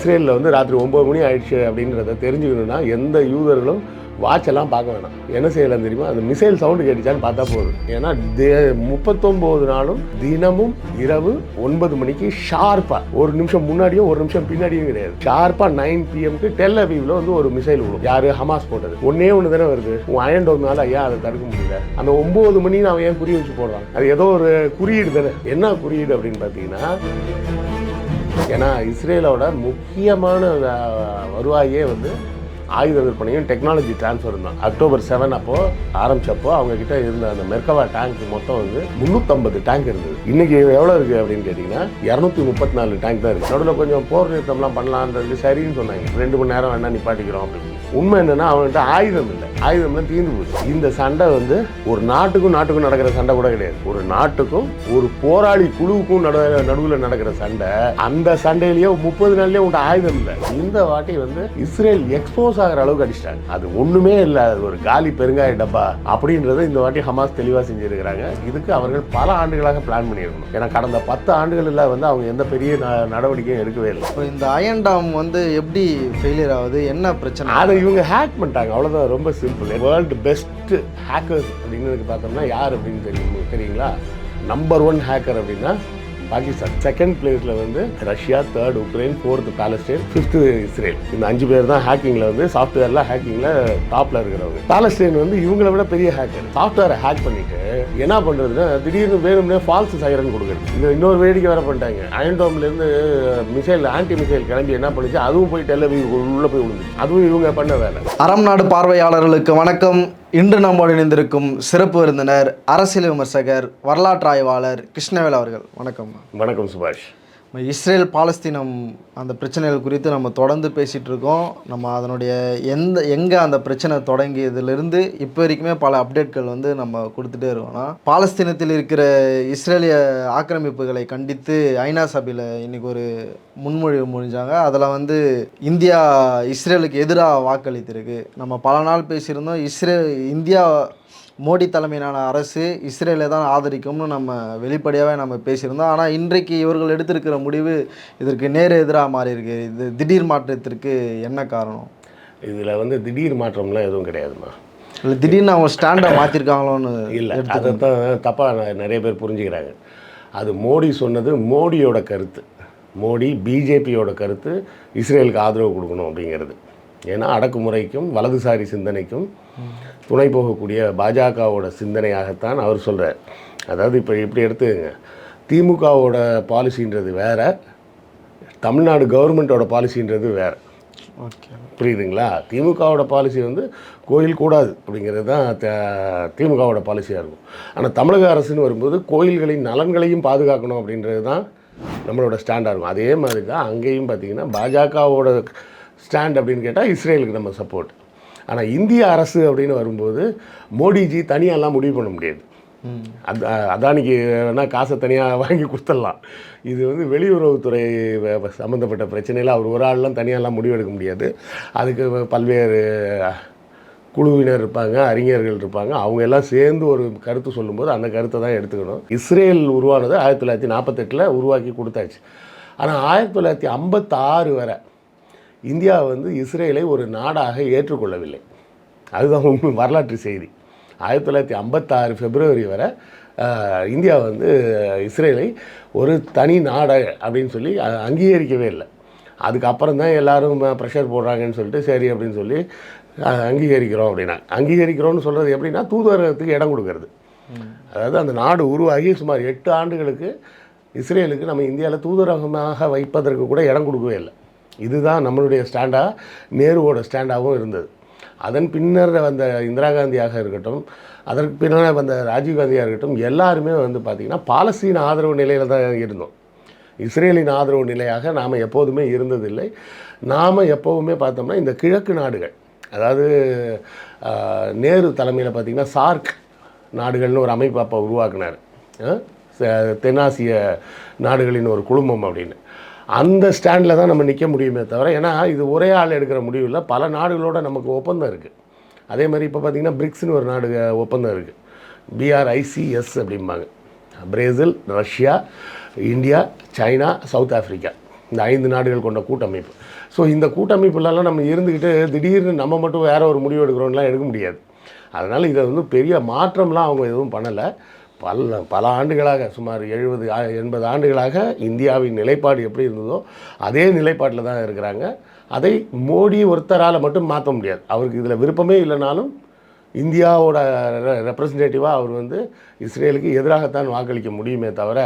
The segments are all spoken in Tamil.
இஸ்ரேலில் வந்து ராத்திரி ஒம்பது மணி ஆயிடுச்சு அப்படின்றத தெரிஞ்சுக்கணுன்னா எந்த யூதர்களும் வாட்செல்லாம் பார்க்க வேணாம். என்ன செய்யலாம் தெரியுமா? அந்த மிசைல் சவுண்டு கேட்டுச்சான்னு பார்த்தா போதும். ஏன்னா தே- முப்பத்தொம்போது நாளும் தினமும் இரவு ஒன்பது மணிக்கு ஷார்ப்பாக ஒரு நிமிஷம் முன்னாடியும் ஒரு நிமிஷம் பின்னாடியும் கிடையாது. ஷார்ப்பாக நைன் பிஎம்க்கு டெல் அவீவில் வந்து ஒரு மிசைல் விடும் யார்? ஹமாஸ் போட்டது. ஒன்றே ஒன்று தானே வருது. உன் அயன் டோம்னால ஐயா அதை தடுக்க முடியல? அந்த ஒம்பது மணி அவன் ஏன் குறி வச்சு போடுறான்? அது ஏதோ ஒரு குறியீடு தானே. என்ன குறியீடு அப்படின்னு பார்த்தீங்கன்னா ஏன்னா இஸ்ரேலோட முக்கியமான வருவாயே வந்து ஆயுத விற்பனையும் டெக்னாலஜி டிரான்ஸ்ஃபரும் தான். அக்டோபர் செவன் அப்போது ஆரம்பித்தப்போ அவங்கக்கிட்ட இருந்த அந்த மெர்கவா டேங்க் மொத்தம் வந்து முந்நூற்றம்பது டேங்க் இருந்தது. இன்றைக்கி எவ்வளோ இருக்குது அப்படின்னு கேட்டிங்கன்னா இரநூத்தி முப்பத்தி நாலு டேங்க் தான் இருக்குது நடுவில் கொஞ்சம் போர் நிறுத்தம்லாம் பண்ணலான்றது சரின்னு சொன்னாங்க. ரெண்டு மணி நேரம் வேணால் நிப்பாட்டிக்கிறோம் அப்படின்னு. உண்மை என்னன்னா அவன்கிட்ட ஆயுதம் இல்லை. ஆயுதம்லாம் தீர்ந்து போச்சு. இந்த சண்டை வந்து ஒரு நாட்டுக்கும் நாட்டுக்கும் நடக்கிற சண்டை கூட கிடையாது. ஒரு நாட்டுக்கும் ஒரு போராளி குழுவுக்கும் நடு நடுவில் நடக்கிற சண்டை அந்த சண்டையிலேயே முப்பது நாள்லயே உன்ட்ட ஆயுதம் இல்லை. இந்த வாட்டி வந்து இஸ்ரேல் எக்ஸ்போஸ் ஆகிற அளவுக்கு அடிச்சிட்டாங்க. அது ஒண்ணுமே இல்லை. அது ஒரு காலி பெருங்காய டப்பா அப்படின்றத இந்த வாட்டி ஹமாஸ் தெளிவாக செஞ்சிருக்கிறாங்க. இதுக்கு அவர்கள் பல ஆண்டுகளாக பிளான் பண்ணியிருக்கணும். ஏன்னா கடந்த பத்து ஆண்டுகளில் வந்து அவங்க எந்த பெரிய நடவடிக்கையும் எடுக்கவே இல்லை. இந்த அயன் டாம் வந்து எப்படி ஃபெயிலியர் ஆகுது? என்ன பிரச்சனை? அதை இவங்க ஹேக் பண்ணிட்டாங்க. அவ்வளோதான் ரொம்ப சிம்பிள் வேர்ல்டு பெஸ்ட்டு ஹேக்கர்ஸ் அப்படின்னு பார்த்தோம்னா யார் அப்படின்னு தெரியும் தெரியுங்களா? நம்பர் ஒன் ஹேக்கர் அப்படின்னா பாகிஸ்தான். செகண்ட் பிளேஸில் வந்து Russia third Ukraine fourth Palestine fifth Israel இந்த அஞ்சு பேர் தான் ஹேக்கிங்கில் வந்து சாஃப்ட்வேரில் ஹேக்கிங்கில் டாப்பில் இருக்கிறவங்க. பாலஸ்டைன் வந்து இவங்களை விட பெரிய ஹேக்கர் சாஃப்ட்வேரை ஹேக் பண்ணிட்டு என்ன பண்ணுறதுன்னா திடீர்னு வேணும்னே ஃபால்ஸ் சைரன் கொடுக்குறது இது இன்னொரு வேடிக்கை வேற பண்ணிட்டாங்க. அயன்டோம்லேருந்து மிசைல் ஆன்டி மிசைல் கிளம்பி என்ன பண்ணுச்சு? அதுவும் போய் டெல்லவி உள்ளே போய் விழுந்துச்சு. அதுவும் இவங்க பண்ண வேலை. அறம் நாடு பார்வையாளர்களுக்கு வணக்கம். இன்று நம்மோடு இணைந்திருக்கும் சிறப்பு விருந்தினர் அரசியல் விமர்சகர் வரலாற்று ஆய்வாளர் கிருஷ்ணவேல் அவர்கள். வணக்கம். வணக்கம் சுபாஷ். இஸ்ரேல் பாலஸ்தீனம் அந்த பிரச்சனைகள் குறித்து நம்ம தொடர்ந்து பேசிகிட்டு இருக்கோம். நம்ம அதனுடைய எந்த எங்கே அந்த பிரச்சனை தொடங்கியதுலேருந்து இப்போ வரைக்குமே பல அப்டேட்கள் வந்து நம்ம கொடுத்துட்டே இருக்கோம்னா பாலஸ்தீனத்தில் இருக்கிற இஸ்ரேலிய ஆக்கிரமிப்புகளை கண்டித்து ஐநா சபையில் இன்றைக்கி ஒரு முன்மொழிவு முடிஞ்சாங்க. அதில் வந்து இந்தியா இஸ்ரேலுக்கு எதிராக வாக்களித்திருக்கு. நம்ம பல நாள் பேசியிருந்தோம். இஸ்ரே இந்தியா மோடி தலைமையிலான அரசு இஸ்ரேலை தான் ஆதரிக்கும்னு நம்ம வெளிப்படையாகவே நம்ம பேசியிருந்தோம். ஆனால் இன்றைக்கு இவர்கள் எடுத்திருக்கிற முடிவு இதற்கு நேர் எதிராக மாறி இருக்கு இது திடீர் மாற்றத்திற்கு என்ன காரணம்? இதில் வந்து திடீர் மாற்றம்லாம் எதுவும் கிடையாதுமா? இல்லை திடீர்னு அவங்க ஸ்டாண்டை மாற்றிருக்காங்களோன்னு இல்லை அதை தான் தப்பாக நிறைய பேர் புரிஞ்சுக்கிறாங்க. அது மோடி சொன்னது மோடியோட கருத்து. மோடி பிஜேபியோட கருத்து இஸ்ரேலுக்கு ஆதரவு கொடுக்கணும் அப்படிங்கிறது. ஏன்னா அடக்குமுறைக்கும் வலதுசாரி சிந்தனைக்கும் துணை போகக்கூடிய பாஜகவோட சிந்தனையாகத்தான் அவர் சொல்கிறார் அதாவது இப்போ இப்படி எடுத்துக்கங்க. திமுகவோட பாலிசின்றது வேற தமிழ்நாடு கவர்மெண்ட்டோட பாலிசின்றது வேற. ஓகே. புரியுதுங்களா? திமுகவோட பாலிசி வந்து கோயில் கூடாது அப்படிங்கிறது தான் திமுகவோட பாலிசியாக இருக்கும். ஆனால் தமிழக அரசுன்னு வரும்போது கோயில்களின் நலன்களையும் பாதுகாக்கணும் அப்படின்றது தான் நம்மளோட ஸ்டாண்டாக இருக்கும். அதே மாதிரி தான் அங்கேயும் பார்த்தீங்கன்னா பாஜகவோட ஸ்டாண்ட் அப்படின்னு கேட்டால் இஸ்ரேலுக்கு நம்ம சப்போர்ட் ஆனால் இந்திய அரசு அப்படின்னு வரும்போது மோடிஜி தனியாலாம் முடிவு பண்ண முடியாது. அது அதானிக்கு வேணால் காசை தனியாக வாங்கி கொடுத்துடலாம். இது வந்து வெளியுறவுத்துறை சம்மந்தப்பட்ட பிரச்சனையில் அவர் ஒரு ஆள்லாம் தனியாலாம் முடிவெடுக்க முடியாது. அதுக்கு பல்வேறு குழுவினர் இருப்பாங்க அறிஞர்கள் இருப்பாங்க. அவங்க எல்லாம் சேர்ந்து ஒரு கருத்து சொல்லும்போது அந்த கருத்தை தான் எடுத்துக்கணும். இஸ்ரேல் உருவானது ஆயிரத்தி தொள்ளாயிரத்தி நாற்பத்தெட்டில் உருவாக்கி கொடுத்தாச்சு. ஆனால் ஆயிரத்தி தொள்ளாயிரத்தி ஐம்பத்தாறு வரை இந்தியா வந்து இஸ்ரேலை ஒரு நாடாக ஏற்றுக்கொள்ளவில்லை. அதுதான் உண்மை வரலாற்று செய்தி. ஆயிரத்தி தொள்ளாயிரத்தி ஐம்பத்தாறு பிப்ரவரி வரை இந்தியா வந்து இஸ்ரேலை ஒரு தனி நாடு அப்படின்னு சொல்லி அங்கீகரிக்கவே இல்லை. அதுக்கப்புறம் தான் எல்லாரும் ப்ரெஷர் போடுறாங்கன்னு சொல்லிட்டு சரி அப்படின்னு சொல்லி அங்கீகரிக்கிறோம் அப்படின்னா. அங்கீகரிக்கிறோம்னு சொல்கிறது எப்படின்னா தூதரகத்துக்கு இடம் கொடுக்கறது. அதாவது அந்த நாடு உருவாகி சுமார் எட்டு ஆண்டுகளுக்கு இஸ்ரேலுக்கு நம்ம இந்தியாவில் தூதரகமாக வைப்பதற்கு கூட இடம் கொடுக்கவே இல்லை. இதுதான் நம்மளுடைய ஸ்டாண்டாக நேருவோட ஸ்டாண்டாகவும் இருந்தது. அதன் பின்னர் வந்த இந்திரா காந்தியாக இருக்கட்டும் அதற்கு பின்னால் வந்த ராஜீவ் காந்தியாக இருக்கட்டும் எல்லாருமே வந்து பார்த்திங்கன்னா பாலஸ்தீன ஆதரவு நிலையில் தான் இருந்தோம். இஸ்ரேலின் ஆதரவு நிலையாக நாம் எப்போதுமே இருந்ததில்லை. நாம் எப்போவுமே பார்த்தோம்னா இந்த கிழக்கு நாடுகள் அதாவது நேரு தலைமையில் பார்த்திங்கன்னா சார்க் நாடுகள்னு ஒரு அமைப்பு அப்போ உருவாக்குனார். தென்னாசிய நாடுகளின் ஒரு குழுமம் அப்படின்னு. அந்த ஸ்டாண்டில் தான் நம்ம நிற்க முடியுமே தவிர ஏன்னா இது ஒரே ஆள் எடுக்கிற முடிவு இல்லை பல நாடுகளோட நமக்கு ஒப்பந்தம் இருக்குது அதே மாதிரி இப்போ பார்த்திங்கன்னா பிரிக்ஸ்னு ஒரு நாடு ஒப்பந்தம் இருக்குது பிஆர்ஐசிஎஸ் அப்படிம்பாங்க. Brazil Russia India China South Africa. இந்த ஐந்து நாடுகள் கொண்ட கூட்டமைப்பு. ஸோ இந்த கூட்டமைப்புலலாம் நம்ம இருந்துக்கிட்டு திடீர்னு நம்ம மட்டும் வேறு ஒரு முடிவு எடுக்கிறோம்லாம் எடுக்க முடியாது. அதனால் இதை வந்து பெரிய மாற்றம்லாம் அவங்க எதுவும் பண்ணலை. பல பல ஆண்டுகளாக சுமார் எழுபது எண்பது ஆண்டுகளாக இந்தியாவின் நிலைப்பாடு எப்படி இருந்ததோ அதே நிலைப்பாட்டில் தான் இருக்கிறாங்க. அதை மோடி ஒருத்தரால் மட்டும் மாற்ற முடியாது. அவருக்கு இதில் விருப்பமே இல்லைனாலும் இந்தியாவோட ரெப்ரசன்டேட்டிவாக அவர் வந்து இஸ்ரேலுக்கு எதிராகத்தான் வாக்களிக்க முடியுமே தவிர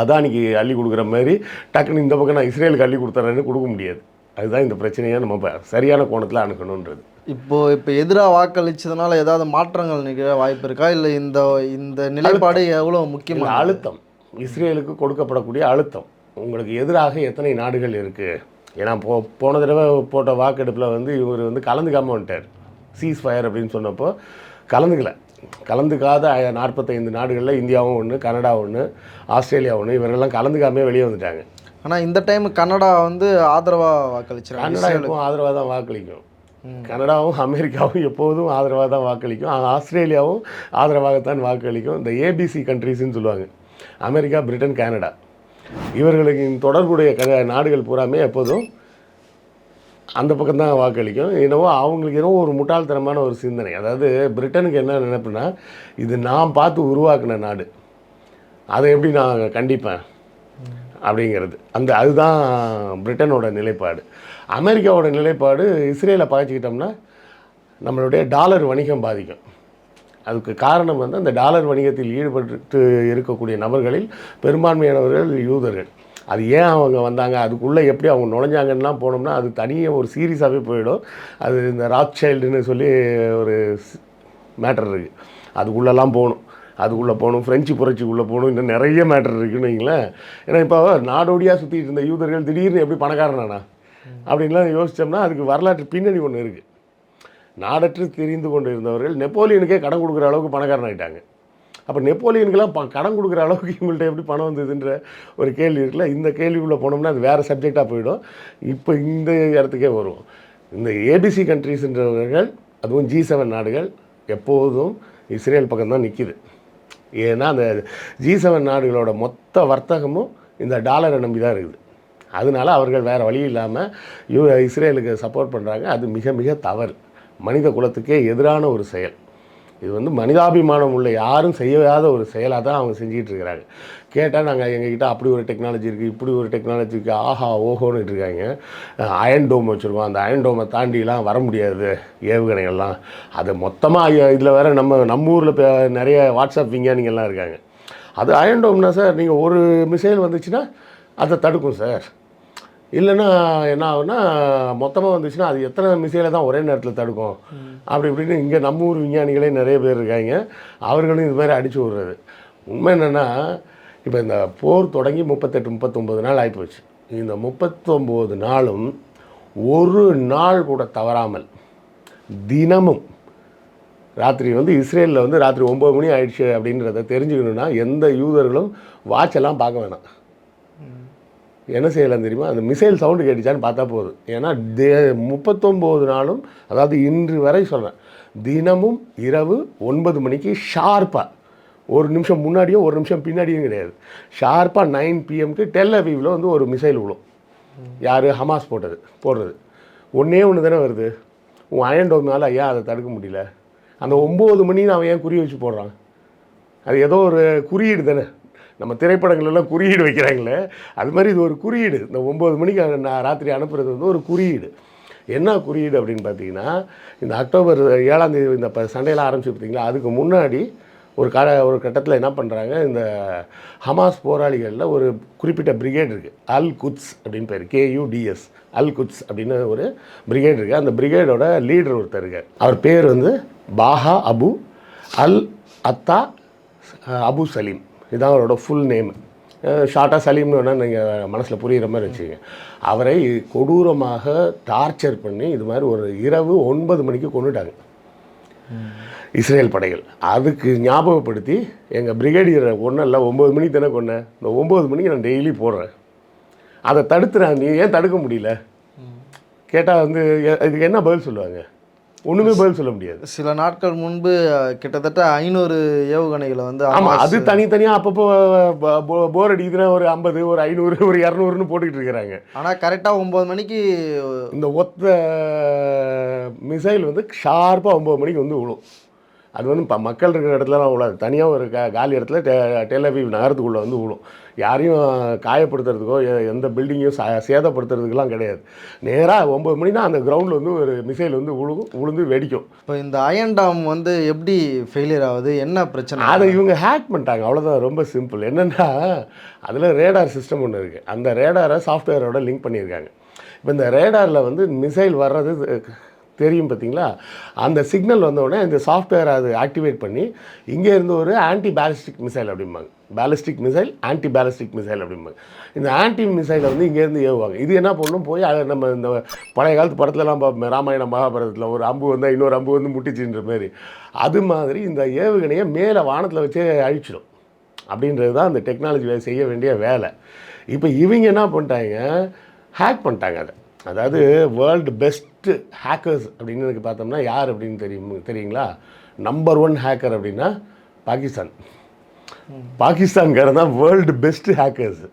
அதானிக்கு அள்ளி கொடுக்குற மாதிரி டக்குன்னு இந்த பக்கம் நான் இஸ்ரேலுக்கு அள்ளி கொடுத்துறேன்னு கொடுக்க முடியாது. அதுதான் இந்த பிரச்சனையை நம்ம சரியான கோணத்தில் அணுகணுன்றது. இப்போ இப்போ எதிராக வாக்களிச்சதுனால ஏதாவது மாற்றங்கள் நிகழ வாய்ப்பு இருக்கா? இல்லை இந்த இந்த நிலைப்பாடு எவ்வளோ முக்கியமான அழுத்தம். இஸ்ரேலுக்கு கொடுக்கப்படக்கூடிய அழுத்தம். உங்களுக்கு எதிராக எத்தனை நாடுகள் இருக்குது ஏன்னா போ போன தடவை போட்ட வாக்கெடுப்பில் வந்து இவர் வந்து கலந்துக்காம வந்துட்டார். சீஸ் ஃபயர் அப்படின்னு சொன்னப்போ கலந்துக்கல. கலந்துக்காத நாற்பத்தைந்து நாடுகளில் இந்தியாவும் ஒன்று கனடா ஒன்று ஆஸ்திரேலியா ஒன்று இவரெல்லாம் கலந்துக்காமே வெளியே வந்துட்டாங்க. ஆனால் இந்த டைம் கனடா வந்து ஆதரவாக வாக்களிச்சிருக்காங்க. கனடா எப்பவும் ஆதரவாக தான் வாக்களிக்கும். கனடாவும் அமெரிக்காவும் எப்போதும் ஆதரவாக தான் வாக்களிக்கும். ஆஸ்திரேலியாவும் ஆதரவாகத்தான் வாக்களிக்கும். இந்த ஏபிசி கண்ட்ரீஸ்னு சொல்லுவாங்க. America Britain Canada. இவர்களுக்கு தொடர்புடைய க நாடுகள் பூராமே எப்போதும் அந்த பக்கம் தான் வாக்களிக்கும். என்னவோ அவங்களுக்கு என்னவோ ஒரு முட்டாள்தனமான ஒரு சிந்தனை. அதாவது பிரிட்டனுக்கு என்ன நினைப்புனா இது நான் பார்த்து உருவாக்கின நாடு. அதை எப்படி நான் கண்டிப்பேன்? அப்படிங்கிறது. அந்த அதுதான் பிரிட்டனோட நிலைப்பாடு. அமெரிக்காவோட நிலைப்பாடு இஸ்ரேலை பாய்ச்சிக்கிட்டோம்னா நம்மளுடைய டாலர் வணிகம் பாதிக்கும். அதுக்கு காரணம் வந்து அந்த டாலர் வணிகத்தில் ஈடுபட்டு இருக்கக்கூடிய நபர்களில் பெரும்பான்மையானவர்கள் யூதர்கள். அது ஏன் அவங்க வந்தாங்க? அதுக்குள்ளே எப்படி அவங்க நுழைஞ்சாங்கன்னுலாம் போனோம்னா அது தனியாக ஒரு சீரியஸாகவே போயிடும். அது இந்த ராக் சைல்டுன்னு சொல்லி ஒரு மேட்டர் இருக்குது அதுக்குள்ளெல்லாம் போகணும். அதுக்குள்ளே போகணும் ஃப்ரெஞ்சு புரட்சிக்குள்ளே போகணும் இன்னும் நிறைய மேட்டர் இருக்குன்னு வைங்களேன். ஏன்னா இப்போ நாடோடியாக சுற்றிட்டு இருந்த யூதர்கள் திடீர்னு எப்படி பணக்காரனானா அப்படின்லாம் யோசித்தோம்னா அதுக்கு வரலாற்று பின்னணி ஒன்று இருக்குது நாடற்று தெரிந்து கொண்டு இருந்தவர்கள் நெப்போலியனுக்கே கடன் கொடுக்குற அளவுக்கு பணக்காரன் ஆகிட்டாங்க அப்போ நெப்போலியனுக்கெல்லாம் ப கடன் கொடுக்குற அளவுக்கு இவங்கள்ட்ட எப்படி பணம் வந்ததுன்ற ஒரு கேள்வி இருக்குல்ல? இந்த கேள்விக்குள்ளே போனோம்னா அது வேறு சப்ஜெக்டாக போயிடும். இப்போ இந்த இடத்துக்கே வரும் இந்த ஏபிசி கண்ட்ரீஸ்ன்றவர்கள் அதுவும் ஜி செவன் நாடுகள் எப்போதும் இஸ்ரேல் பக்கம் தான் நிற்கிது ஏன்னா அந்த ஜி செவன் நாடுகளோட மொத்த வர்த்தகமும் இந்த டாலரை நம்பி தான் இருக்குது. அதனால அவர்கள் வேறு வழி இல்லாமல் யூ இஸ்ரேலுக்கு சப்போர்ட் பண்ணுறாங்க அது மிக மிக தவறு. மனித குலத்துக்கே எதிரான ஒரு செயல். இது வந்து மனிதாபிமானம் உள்ள யாரும் செய்யாத ஒரு செயலாக தான் அவங்க செஞ்சிகிட்ருக்கிறாங்க கேட்டால் நாங்கள் எங்ககிட்ட அப்படி ஒரு டெக்னாலஜி இருக்குது இப்படி ஒரு டெக்னாலஜி இருக்குது ஆஹா ஓஹோன்னு இருக்காங்க. அயன் டோம் வச்சுருக்கோம். அந்த அயன் டோமை தாண்டிலாம் வர முடியாது ஏவுகணைகள்லாம். அது மொத்தமாக இதில் வேற நம்ம நம்ம ஊரில் நிறைய வாட்ஸ்அப் விஞ்ஞானிகள்லாம் இருக்காங்க. அது அயன் டோம்னா சார் நீங்கள் ஒரு மிசைல் வந்துச்சுன்னா அதை தடுக்கும் சார். இல்லைன்னா என்ன ஆகும்னா மொத்தமாக வந்துச்சுன்னா அது எத்தனை மிசைலை தான் ஒரே நேரத்தில் தடுக்கும். அப்படி இப்படின்னு இங்கே நம்ம ஊர் விஞ்ஞானிகளே நிறைய பேர் இருக்காங்க. அவர்களும் இது மாதிரி அடிச்சு விட்றது. உண்மை என்னென்னா இப்போ இந்த போர் தொடங்கி முப்பத்தெட்டு முப்பத்தொம்போது நாள் ஆகிப்போச்சு இந்த முப்பத்தொம்போது நாளும் ஒரு நாள் கூட தவறாமல் தினமும் ராத்திரி வந்து இஸ்ரேலில் வந்து ராத்திரி ஒம்பது மணி ஆயிடுச்சு அப்படின்றத தெரிஞ்சுக்கணுன்னா எந்த யூதர்களும் வாட்செல்லாம் பார்க்க வேணாம். என்ன செய்யலாம் தெரியுமா? அந்த மிசைல் சவுண்டு கேட்டுச்சான்னு பார்த்தா போதும். ஏன்னா தே முப்பத்தொம்போது நாளும் அதாவது இன்று வரை சொல்கிறேன் தினமும் இரவு ஒன்பது மணிக்கு ஷார்ப்பாக ஒரு நிமிஷம் முன்னாடியும் ஒரு நிமிஷம் பின்னாடியும் கிடையாது. ஷார்ப்பாக நைன் பிஎம்க்கு டெல் அவீவில் வந்து ஒரு மிசைல் விழும். யார்? ஹமாஸ் போட்டது போடுறது. ஒன்றே ஒன்று தானே வருது. உன் அயன் டோம்னால ஏன் அதை தடுக்க முடியல? அந்த ஒம்பது மணின்னு அவன் ஏன் குறி வச்சு போடுறான்? அது ஏதோ ஒரு குறியீடு தானே. நம்ம திரைப்படங்கள்லாம் குறியீடு வைக்கிறாங்களே. அது மாதிரி இது ஒரு குறியீடு. இந்த ஒம்பது மணிக்கு நான் ராத்திரி அனுப்புறது வந்து ஒரு குறியீடு. என்ன குறியீடு அப்படின்னு பார்த்தீங்கன்னா இந்த அக்டோபர் ஏழாம் தேதி இந்த இப்போ சண்டையெல்லாம் ஆரம்பிச்சு பார்த்தீங்களா? அதுக்கு முன்னாடி ஒரு கால ஒரு கட்டத்தில் என்ன பண்ணுறாங்க இந்த ஹமாஸ் போராளிகளில் ஒரு குறிப்பிட்ட பிரிகேட் இருக்குது அல் குத்ஸ் அப்படின்னு பேர் கேயூடிஎஸ் அல் குத்ஸ் அப்படின்னு ஒரு பிரிகேட் இருக்குது அந்த பிரிகேடோட லீடர் ஒருத்தர் இருக்கார் அவர் பேர் வந்து பாஹா அபு அல் அத்தா அபு சலீம். இதுதான் அவரோட ஃபுல் நேம் ஷார்ட்டாக சலீம்னு வேணால் நீங்கள் மனசில் புரிகிற மாதிரி வச்சுக்கோங்க. அவரை கொடூரமாக டார்ச்சர் பண்ணி இது மாதிரி ஒரு இரவு ஒன்பது மணிக்கு கொண்டுட்டாங்க இஸ்ரேல் படைகள். அதுக்கு ஞாபகப்படுத்தி எங்கள் பிரிகேடியரை ஒன்றும் இல்லை ஒம்பது மணிக்கு தானே கொண்டேன் இந்த ஒம்பது மணிக்கு நான் டெய்லி போடுறேன் அதை தடுத்துறாங்க. நீ ஏன் தடுக்க முடியல? கேட்டால் வந்து இதுக்கு என்ன பதில் சொல்லுவாங்க? ஒன்றுமே பதில் சொல்ல முடியாது. சில நாட்கள் முன்பு கிட்டத்தட்ட ஐநூறு ஏவுகணைகளை வந்து ஆமாம் அது தனித்தனியாக அப்பப்போ போர் அடிக்குதுன்னா ஒரு ஐம்பது ஒரு ஐநூறு ஒரு இரநூறுன்னு போட்டுக்கிட்டு இருக்கிறாங்க. ஆனா கரெக்டா ஒன்பது மணிக்கு இந்த ஒத்த மிசைல் வந்து ஷார்ப்பாக ஒம்பது மணிக்கு வந்து விழும். அது வந்து இப்போ மக்கள் இருக்கிற இடத்துலலாம் விழாது. தனியாக ஒரு காலி இடத்துல டெ டெலவிவ் நகரத்துக்குள்ளே வந்து விழும். யாரையும் காயப்படுத்துறதுக்கோ எந்த பில்டிங்கையும் ச சேதப்படுத்துறதுக்கெல்லாம் கிடையாது. நேராக ஒம்பது மணினா அந்த கிரவுண்டில் வந்து ஒரு மிசைல் வந்து விழுகும் விழுந்து வெடிக்கும். இப்போ இந்த அயன் டாம் வந்து எப்படி ஃபெயிலியர் ஆகுது? என்ன பிரச்சனை? அதை இவங்க ஹேக் பண்ணிட்டாங்க. அவ்வளோதான் ரொம்ப சிம்பிள் என்னென்னா அதில் ரேடார் சிஸ்டம் ஒன்று இருக்குது அந்த ரேடாரை சாஃப்ட்வேரோட லிங்க் பண்ணியிருக்காங்க. இப்போ இந்த ரேடாரில் வந்து மிசைல் வர்றது தெரியும் பார்த்தீங்களா? அந்த சிக்னல் வந்தோடனே இந்த சாஃப்ட்வேர் அது ஆக்டிவேட் பண்ணி இங்கே இருந்து ஒரு ஆன்டி பேலிஸ்டிக் மிசைல் அப்படிம்பாங்க. Ballistic missile anti ballistic missile அப்படிம்பாங்க. இந்த ஆன்டி மிசைலை வந்து இங்கேருந்து ஏவுவாங்க. இது என்ன பண்ணணும் போய் அதை நம்ம இந்த பழைய காலத்து படத்துலலாம் பார்ப்போம் ராமாயணம் மகாபாரதத்தில் ஒரு அம்பு வந்தால் இன்னொரு அம்பு வந்து முட்டிச்சுன்ற மாதிரி. அது மாதிரி இந்த ஏவுகணையை மேலே வானத்தில் வச்சே அழிச்சிடும். அப்படின்றது தான் அந்த டெக்னாலஜி செய்ய வேண்டிய வேலை. இப்போ இவங்க என்ன பண்ணிட்டாங்க? ஹேக் பண்ணிட்டாங்க அதை. அதாவது வேர்ல்டு பெஸ்ட் பெஸ்ட்டு ஹேக்கர்ஸ் அப்படின்னு எனக்கு பார்த்தோம்னா யார் அப்படின்னு தெரியும் தெரியுங்களா? நம்பர் ஒன் ஹேக்கர் அப்படின்னா பாகிஸ்தான். பாகிஸ்தான்கார தான் வேர்ல்டு பெஸ்ட் ஹேக்கர்ஸ்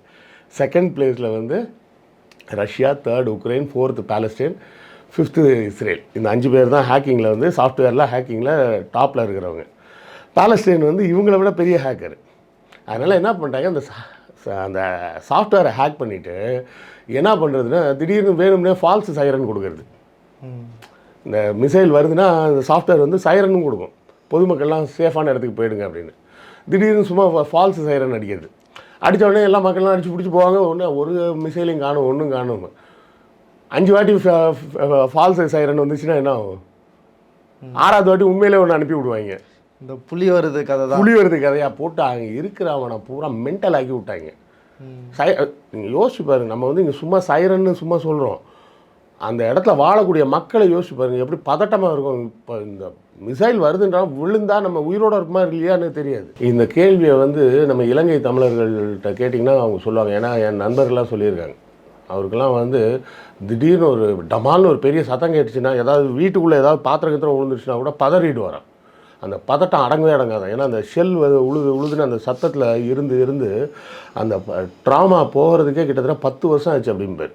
செகண்ட் பிளேஸில் வந்து Russia third Ukraine fourth Palestine fifth Israel. இந்த அஞ்சு பேர் தான் ஹேக்கிங்கில் வந்து சாஃப்ட்வேரில் ஹேக்கிங்கில் டாப்பில் இருக்கிறவங்க. பாலஸ்டைன் வந்து இவங்கள விட பெரிய ஹேக்கர் அதனால் என்ன பண்ணிட்டாங்க அந்த அந்த சாஃப்ட்வேரை ஹேக் பண்ணிவிட்டு என்ன பண்ணுறதுன்னா திடீர்னு வேணும்னே ஃபால்ஸ் சைரன் கொடுக்குறது. இந்த மிசைல் வருதுன்னா அந்த சாஃப்ட்வேர் வந்து சைரனும் கொடுக்கும். பொதுமக்கள்லாம் சேஃபான இடத்துக்கு போயிடுங்க அப்படின்னு. திடீர்னு சும்மா ஃபால்ஸ் சைரன் அடிக்கிறது அடித்த உடனே எல்லா மக்கள்லாம் அடிச்சு பிடிச்சி போவாங்க. ஒன்று ஒரு மிசைலையும் காணும் ஒன்றும் காணும் அஞ்சு வாட்டி ஃபால்ஸ் சைரன் வந்துச்சுன்னா என்ன ஆகும்? ஆறாவது வாட்டி உண்மையிலே ஒன்று அனுப்பி விடுவாங்க. இந்த புலி வருது கதை தான். புலி வருது கதையாக போட்டு அங்கே இருக்கிறவனை பூரா மென்டல் ஆக்கி விட்டாங்க. சை யோசிச்சு பாருங்க. நம்ம வந்து இங்கே சும்மா சைரன்னு சும்மா சொல்கிறோம் அந்த இடத்துல வாழக்கூடிய மக்களை யோசிச்சு பாருங்க எப்படி பதட்டமாக இருக்கும். இப்போ இந்த மிசைல் வருதுன்றா விழுந்தா நம்ம உயிரோட இருக்குமா இல்லையான்னு தெரியாது. இந்த கேள்வியை வந்து நம்ம இலங்கை தமிழர்கள்ட்ட கேட்டிங்கன்னா அவங்க சொல்லுவாங்க. ஏன்னா என் நண்பர்கள்லாம் சொல்லியிருக்காங்க. அவருக்கெல்லாம் வந்து திடீர்னு ஒரு டமால்னு ஒரு பெரிய சத்தம் கேட்டுச்சுன்னா ஏதாவது வீட்டுக்குள்ளே ஏதாவது பாத்திரம் கத்திரம் விழுந்துருச்சுன்னா கூட பதறிட்டு வரான் அந்த பதட்டம் அடங்கவே அடங்காது. ஏன்னா அந்த ஷெல் உழுது உழுதுன்னு அந்த சத்தத்தில் இருந்து இருந்து அந்த ட்ராமா போகிறதுக்கே கிட்டத்தட்ட பத்து வருஷம் ஆச்சு அப்படின்னு பேர்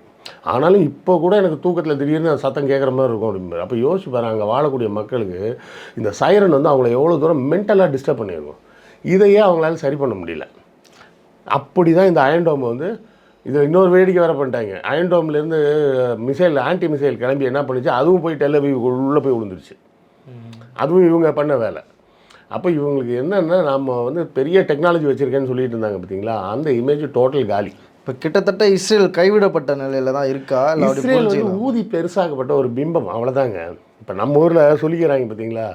ஆனாலும் இப்போ கூட எனக்கு தூக்கத்தில் திடீர்னு அந்த சத்தம் கேட்குற மாதிரி இருக்கும் அப்படின்னு அப்போ யோசிச்சு பாரு அங்கே வாழக்கூடிய மக்களுக்கு இந்த சைரன் வந்து அவங்கள எவ்வளோ தூரம் மென்டலாக டிஸ்டர்ப் பண்ணியிருக்கும். இதையே அவங்களால சரி பண்ண முடியல. அப்படி தான் இந்த அயன்டோம் வந்து இதில் இன்னொரு வேடிக்கை வேறு பண்ணிட்டாங்க. அயன்டோம்லேருந்து மிசைல் ஆன்டி மிசைல் கிளம்பி என்ன பண்ணுச்சு? அதுவும் போய் டெல்லவிவ் உள்ளே போய் விழுந்துருச்சு. அதுவும் இவங்க பண்ண வேலை. அப்போ இவங்களுக்கு என்னென்னா நம்ம வந்து பெரிய டெக்னாலஜி வச்சுருக்கேன்னு சொல்லிட்டு இருந்தாங்க பார்த்தீங்களா அந்த இமேஜ் டோட்டல் காலி. இப்போ கிட்டத்தட்ட இஸ்ரேல் கைவிடப்பட்ட நிலையில தான் இருக்கா? இல்லை அப்படி ஊதி பெருசாக்கப்பட்ட ஒரு பிம்பம் அவ்வளோதாங்க இப்போ நம்ம ஊரில் சொல்லிக்கிறாங்க பார்த்தீங்களா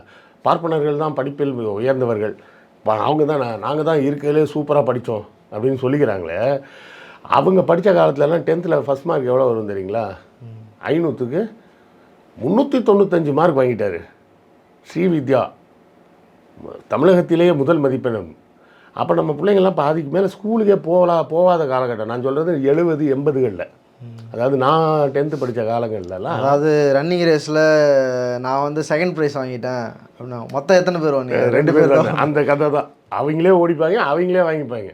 பார்ப்பனர்கள் தான் படிப்பில் உயர்ந்தவர்கள். ப- அவங்க தான் நாங்கள் தான் இருக்கிறதுலே சூப்பராக படித்தோம் அப்படின்னு சொல்லிக்கிறாங்களே. அவங்க படித்த காலத்துலலாம் டென்த்தில் ஃபஸ்ட் மார்க் எவ்வளோ வரும் தெரியுங்களா? ஐநூற்றுக்கு முந்நூற்றி தொண்ணூத்தஞ்சு மார்க் வாங்கிட்டாரு. ஸ்ரீவித்யா. தமிழகத்திலேயே முதல் மதிப்பெண் அப்போ நம்ம பிள்ளைங்கள்லாம் பாதிக்கு மேலே ஸ்கூலுக்கே போகலா போகாத காலகட்டம். நான் சொல்கிறது எழுபது எண்பதுகளில். அதாவது நான் டென்த்து படித்த காலங்கள்லலாம் அதாவது ரன்னிங் ரேஸில் நான் வந்து செகண்ட் ப்ரைஸ் வாங்கிட்டேன். அப்படின்னா மொத்தம் எத்தனை பேர் வாங்க ரெண்டு பேர் அந்த கதை தான். அவங்களே ஓடிப்பாங்க அவங்களே வாங்கிப்பாங்க.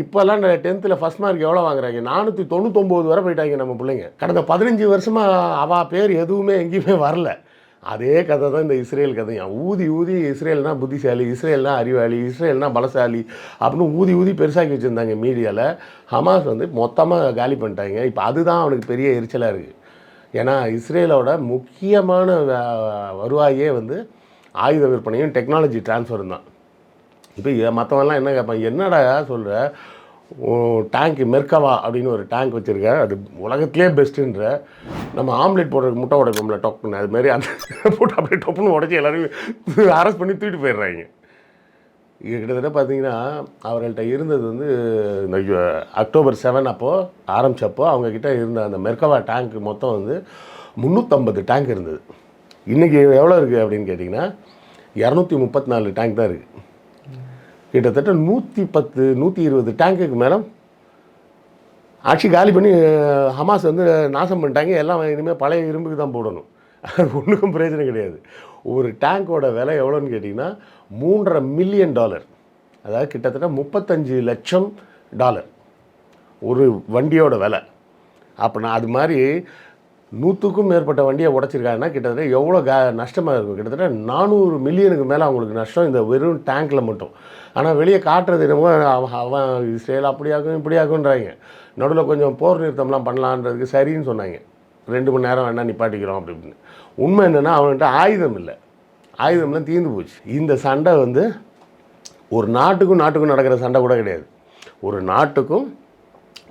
இப்போல்லாம் டென்த்தில் ஃபஸ்ட் மார்க் எவ்வளோ வாங்குறாங்க? நானூற்றி தொண்ணூத்தொம்பது வரை போயிட்டாங்க நம்ம பிள்ளைங்க. கடந்த பதினஞ்சு வருஷமாக அவ பேர் எதுவுமே எங்கேயுமே வரல. அதே கதை தான் இந்த இஸ்ரேல் கதையும் ஊதி ஊதி இஸ்ரேல்னா புத்திசாலி இஸ்ரேல்னா அறிவாளி இஸ்ரேல்னா பலசாலி அப்படின்னு ஊதி ஊதி பெருசாக்கி வச்சுருந்தாங்க மீடியாவில் ஹமாஸ் வந்து மொத்தமாக காலி பண்ணிட்டாங்க. இப்போ அதுதான் அவனுக்கு பெரிய எரிச்சலாக இருக்குது ஏன்னா இஸ்ரேலோட முக்கியமான வருவாயே வந்து ஆயுத விற்பனையும் டெக்னாலஜி டிரான்ஸ்ஃபரும் தான். இப்போ மற்றவன்லாம் என்ன கேட்பான் என்னடா சொல்கிற டேங்க் மெர்கவா அப்படின்னு ஒரு டேங்க் வச்சுருக்கேன் அது உலகத்துலேயே பெஸ்ட்டுன்ற நம்ம ஆம்லெட் போடுறதுக்கு முட்டை உடைப்போம்ல டொப்புன்னு அதுமாரி அந்த போட்டு அப்படியே டொப்புன்னு உடச்சி எல்லாரையும் அரெஸ்ட் பண்ணி தூக்கிட்டு போயிடுறாங்க. இது கிட்டத்தட்ட பார்த்தீங்கன்னா அவர்கள்ட்ட இருந்தது வந்து இந்த அக்டோபர் செவன் அப்போது ஆரம்பித்தப்போ அவங்கக்கிட்ட இருந்த அந்த மெர்கவா டேங்க் மொத்தம் வந்து முந்நூற்றம்பது டேங்க் இருந்தது. இன்றைக்கி எவ்வளோ இருக்குது அப்படின்னு கேட்டிங்கன்னா இரநூத்தி முப்பத்தி நாலு டேங்க் தான் இருக்குது கிட்டத்தட்ட நூற்றி பத்து நூற்றி இருபது டேங்குக்கு மேலே ஆட்சி காலி பண்ணி ஹமாஸ் வந்து நாசம் பண்ணிட்டாங்க. எல்லாம் இனிமேல் பழைய இரும்புக்கு தான் போடணும். அது ஒன்றுக்கும் பிரயோஜனம் கிடையாது. ஒரு டேங்கோட விலை எவ்வளோன்னு கேட்டிங்கன்னா மூன்றரை மில்லியன் டாலர் அதாவது கிட்டத்தட்ட முப்பத்தஞ்சு லட்சம் டாலர் ஒரு வண்டியோட விலை. அப்படின்னா அது மாதிரி நூற்றுக்கும் மேற்பட்ட வண்டியை உடச்சிருக்காங்கன்னா கிட்டத்தட்ட எவ்வளோ கா நஷ்டமாக இருக்கும்? கிட்டத்தட்ட நானூறு மில்லியனுக்கு மேலே அவங்களுக்கு நஷ்டம் இந்த வெறும் டேங்க்கில் மட்டும். ஆனால் வெளியே காட்டுறது என்னமோ அவன் அவன் இஸ்ரேல் அப்படியாகும் இப்படியாகுன்றாங்க நடுவில் கொஞ்சம் போர் நிறுத்தம்லாம் பண்ணலான்றதுக்கு சரின்னு சொன்னாங்க. ரெண்டு மணி நேரம் வேணால் நிப்பாட்டிக்கிறோம் அப்படி இப்படின்னு உண்மை என்னென்னா அவன்கிட்ட ஆயுதம் இல்லை. ஆயுதம்லாம் தீர்ந்து போச்சு. இந்த சண்டை வந்து ஒரு நாட்டுக்கும் நாட்டுக்கும் நடக்கிற சண்டை கூட கிடையாது. ஒரு நாட்டுக்கும்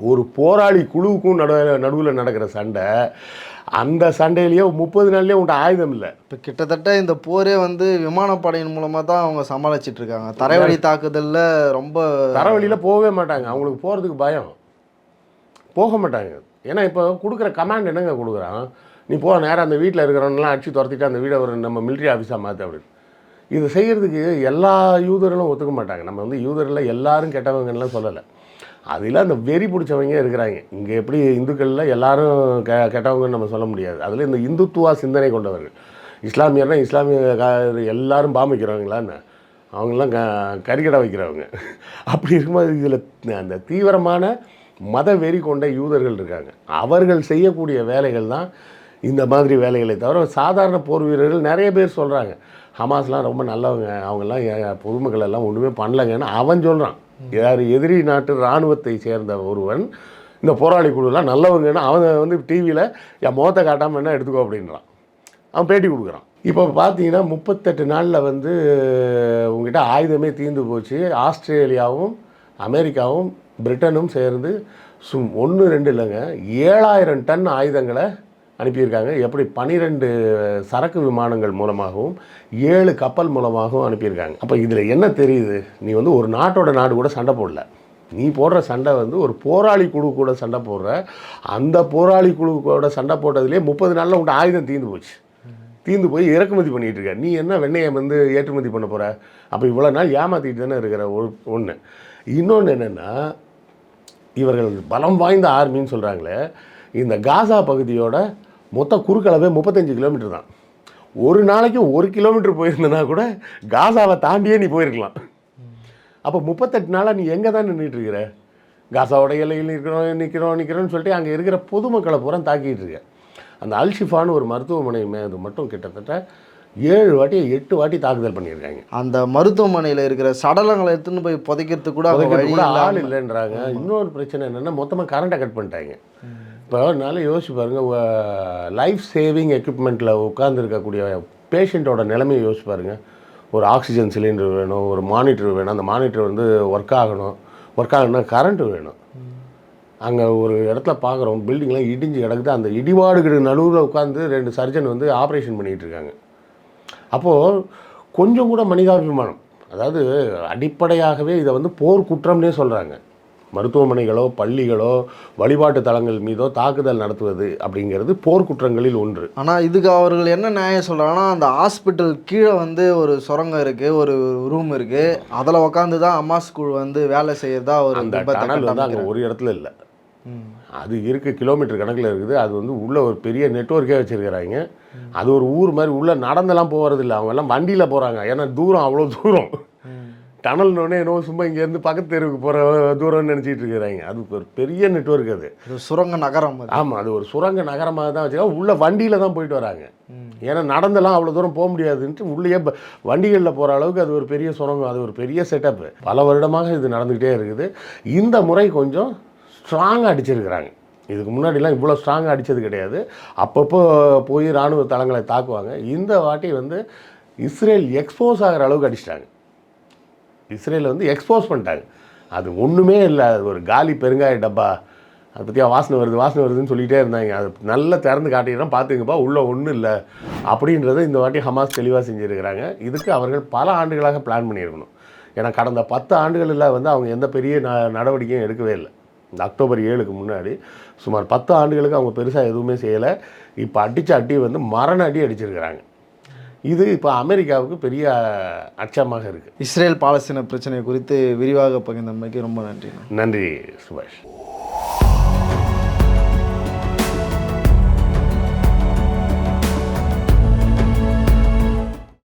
ஒரு போராளி குழுவுக்கும் நடு நடுவில் நடக்கிற சண்டை அந்த சண்டையிலேயே முப்பது நாள்லேயே உன்ட்ட ஆயுதம் இல்லை. இப்போ கிட்டத்தட்ட இந்த போரே வந்து விமானப்படையின் மூலமாக தான் அவங்க சமாளிச்சிட்டு இருக்காங்க. தரைவழி தாக்குதலில் ரொம்ப தரவழியில் போகவே மாட்டாங்க. அவங்களுக்கு போகிறதுக்கு பயம். போக மாட்டாங்க. ஏன்னா இப்போ கொடுக்குற கமாண்ட் என்னங்க கொடுக்குறான்? நீ போ நேரம் அந்த வீட்டில் இருக்கிறவனெல்லாம் அடிச்சு துரத்திட்டு அந்த வீடை ஒரு நம்ம மிலிட்ரி ஆஃபீஸாக மாற்று அப்படின்னு. இது செய்கிறதுக்கு எல்லா யூதர்களும் ஒத்துக்க மாட்டாங்க. நம்ம வந்து யூதரில் எல்லாரும் கெட்டவங்கலாம் சொல்லலை. அதில் அந்த வெறி பிடிச்சவங்க இருக்கிறாங்க. இங்கே எப்படி இந்துக்களில் எல்லாரும் கெ கெட்டவங்கன்னு நம்ம சொல்ல முடியாது. அதில் இந்த இந்துத்துவா சிந்தனை கொண்டவர்கள். இஸ்லாமியர்னா இஸ்லாமிய கா- எல்லாரும் பாம்பு வைக்கிறவங்களான்னு க கறிக்கடை வைக்கிறவங்க. அப்படி இருக்கும்போது இதில் அந்த தீவிரமான மத வெறி கொண்ட யூதர்கள் இருக்காங்க. அவர்கள் செய்யக்கூடிய வேலைகள் தான் இந்த மாதிரி வேலைகளை தவிர சாதாரண போர் வீரர்கள் நிறைய பேர் சொல்கிறாங்க ஹமாஸ்லாம் ரொம்ப நல்லவங்க. அவங்கெல்லாம் பொதுமக்கள் எல்லாம் ஒன்றுமே பண்ணலங்கன்னு அவன் சொல்கிறான் யார் எதிரி நாட்டு இராணுவத்தை சேர்ந்த ஒருவன் இந்த போராளி குழுலாம் நல்லவங்கன்னு அவன் வந்து டிவியில் என் முகத்தை காட்டாமல் என்ன எடுத்துக்கோ அப்படின்றான். அவன் பேட்டி கொடுக்குறான். இப்போ பார்த்தீங்கன்னா முப்பத்தெட்டு நாளில் வந்து உங்ககிட்ட ஆயுதமே தீர்ந்து போச்சு. ஆஸ்திரேலியாவும் அமெரிக்காவும் பிரிட்டனும் சேர்ந்து சும் ஒன்று ரெண்டு இல்லைங்க ஏழாயிரம் டன் ஆயுதங்களை அனுப்பியிருக்காங்க. எப்படி பனிரெண்டு சரக்கு விமானங்கள் மூலமாகவும் ஏழு கப்பல் மூலமாகவும் அனுப்பியிருக்காங்க. அப்போ இதில் என்ன தெரியுது? நீ வந்து ஒரு நாட்டோட நாடு கூட சண்டை போடல. நீ போடுற சண்டை வந்து ஒரு போராளி குழு கூட சண்டை போடுற. அந்த போராளி குழு கூட சண்டை போட்டதுலேயே முப்பது நாளில் உன்ட்ட ஆயுதம் தீர்ந்து போச்சு. தீர்ந்து போய் இறக்குமதி பண்ணிட்டு இருக்க. நீ என்ன வெண்ணெயை வந்து ஏற்றுமதி பண்ண போகிற அப்போ இவ்வளோ நாள் ஏமாத்திட்டு தானே இருக்கிற ஒன்று இன்னொன்று என்னென்னா இவர்கள் பலம் வாய்ந்த ஆர்மின்னு சொல்கிறாங்களே இந்த காசா பகுதியோட மொத்த குறுக்களவே முப்பத்தஞ்சு கிலோமீட்டர் தான். ஒரு நாளைக்கு ஒரு கிலோமீட்டர் போயிருந்தனா கூட காசாவை தாண்டியே நீ போயிருக்கலாம். அப்போ முப்பத்தெட்டு நாளாக நீ எங்கே தான் நின்றுட்டு இருக்கிற? காசாவோட எல்லையில் நிற்கிறோம் நிற்கிறோம் நிற்கிறோம்னு சொல்லிட்டு அங்கே இருக்கிற பொதுமக்களை பூரா தாக்கிட்டு இருக்க. அந்த அல்ஷிஃபான்னு ஒரு மருத்துவமனை மேது மட்டும் கிட்டத்தட்ட ஏழு வாட்டி எட்டு வாட்டி தாக்குதல் பண்ணியிருக்காங்க. அந்த மருத்துவமனையில் இருக்கிற சடலங்களை எடுத்துன்னு போய் புதைக்கிறதுக்கு கூட ஆள் இல்லைன்றாங்க. இன்னொரு பிரச்சனை என்னென்னா மொத்தமாக கரண்ட்டை கட் பண்ணிட்டாங்க. இப்போ நல்லா யோசிச்சு பாருங்கள் லைஃப் சேவிங் எக்யூப்மெண்ட்டில் உட்காந்துருக்கக்கூடிய பேஷண்ட்டோட நிலைமையை யோசிச்சு பாருங்கள் ஒரு ஆக்சிஜன் சிலிண்டர் வேணும் ஒரு மானிட்டர் வேணும். அந்த மானிட்டர் வந்து ஒர்க் ஆகணும். ஒர்க் ஆகணும்னா கரண்ட் வேணும். அங்கே ஒரு இடத்துல பார்க்குறோம் பில்டிங்லாம் இடிஞ்சு கிடக்குது. அந்த இடிபாடுகள் நடுவில் உட்காந்து ரெண்டு சர்ஜன் வந்து ஆப்ரேஷன் பண்ணிகிட்டு இருக்காங்க. அப்போது கொஞ்சம் கூட மனிதாபிமானம் அதாவது அடிப்படையாகவே இதை வந்து போர் குற்றம்னே சொல்கிறாங்க மருத்துவமனைகளோ பள்ளிகளோ வழிபாட்டு தலங்கள் மீதோ தாக்குதல் நடத்துவது அப்படிங்கிறது போர் குற்றங்களில் ஒன்று. ஆனால் இதுக்கு அவர்கள் என்ன நியாயம் சொல்கிறாங்கன்னா அந்த ஹாஸ்பிட்டல் கீழே வந்து ஒரு சுரங்கம் இருக்குது ஒரு ரூம் இருக்குது அதில் உட்காந்து தான் அம்மாஸ் குழு வந்து வேலை செய்யறதா ஒரு அந்த டனல் வந்து அங்கே. ஒரு இடத்துல இல்லை. அது இருக்குது கிலோமீட்டர் கணக்கில் இருக்குது. அது வந்து உள்ள ஒரு பெரிய நெட்வொர்க்கே வச்சுருக்கிறாங்க. அது ஒரு ஊர் மாதிரி உள்ளே நடந்தெல்லாம் போகிறது இல்லை அவங்க எல்லாம் வண்டியில் போகிறாங்க ஏன்னா தூரம் அவ்வளோ தூரம். டனல்னோடனே என்னவோ சும்மா இங்கேருந்து பக்கத்து தெருவுக்கு போகிற தூரம்னு நினச்சிட்டு இருக்கிறாங்க. அது ஒரு பெரிய நெட்வொர்க் அது. சுரங்க நகரம் ஆமாம் அது ஒரு சுரங்க நகரமாக தான் வச்சுருக்காங்க உள்ள வண்டியில் தான் போயிட்டு வராங்க. ஏன்னா நடந்தெல்லாம் அவ்வளோ தூரம் போக முடியாதுன்ட்டு உள்ளேயே ப- வண்டிகளில் போகிற அளவுக்கு அது ஒரு பெரிய சுரங்கம் அது ஒரு பெரிய செட்டப்பு பல வருடமாக இது நடந்துக்கிட்டே இருக்குது. இந்த முறை கொஞ்சம் ஸ்ட்ராங்காக அடிச்சிருக்கிறாங்க. இதுக்கு முன்னாடிலாம் இவ்வளோ ஸ்ட்ராங்காக அடித்தது கிடையாது. அப்பப்போ போய் இராணுவ தளங்களை தாக்குவாங்க. இந்த வாட்டி வந்து இஸ்ரேல் எக்ஸ்போஸ் ஆகிற அளவுக்கு அடிச்சிட்டாங்க. இஸ்ரேல் வந்து எக்ஸ்போஸ் பண்ணிட்டாங்க. அது ஒன்றுமே இல்லை. அது ஒரு காலி பெருங்காய டப்பா. அதை பற்றியா வாசனை வருது வாசனை வருதுன்னு சொல்லிகிட்டே இருந்தாங்க. அது நல்லா திறந்து காட்டிடுறோம் பார்த்துங்கப்பா உள்ளே ஒன்றும் இல்லை. அப்படின்றத இந்த வாட்டி ஹமாஸ் தெளிவாக செஞ்சுருக்கிறாங்க. இதுக்கு அவர்கள் பல ஆண்டுகளாக பிளான் பண்ணியிருக்கணும். ஏன்னா கடந்த பத்து ஆண்டுகளில் வந்து அவங்க எந்த பெரிய ந நடவடிக்கையும் எடுக்கவே இல்லை. இந்த அக்டோபர் ஏழுக்கு முன்னாடி சுமார் பத்து ஆண்டுகளுக்கு அவங்க பெருசாக எதுவுமே செய்யலை. இப்போ அடித்த அடி வந்து மரண அடி அடிச்சிருக்கிறாங்க. இது இப்போ அமெரிக்காவுக்கு பெரிய அச்சமாக இருக்குது இஸ்ரேல் பாலஸ்தீன பிரச்சனை குறித்து விரிவாக பகிர்ந்தமைக்கு ரொம்ப நன்றி நன்றி சுபாஷ்.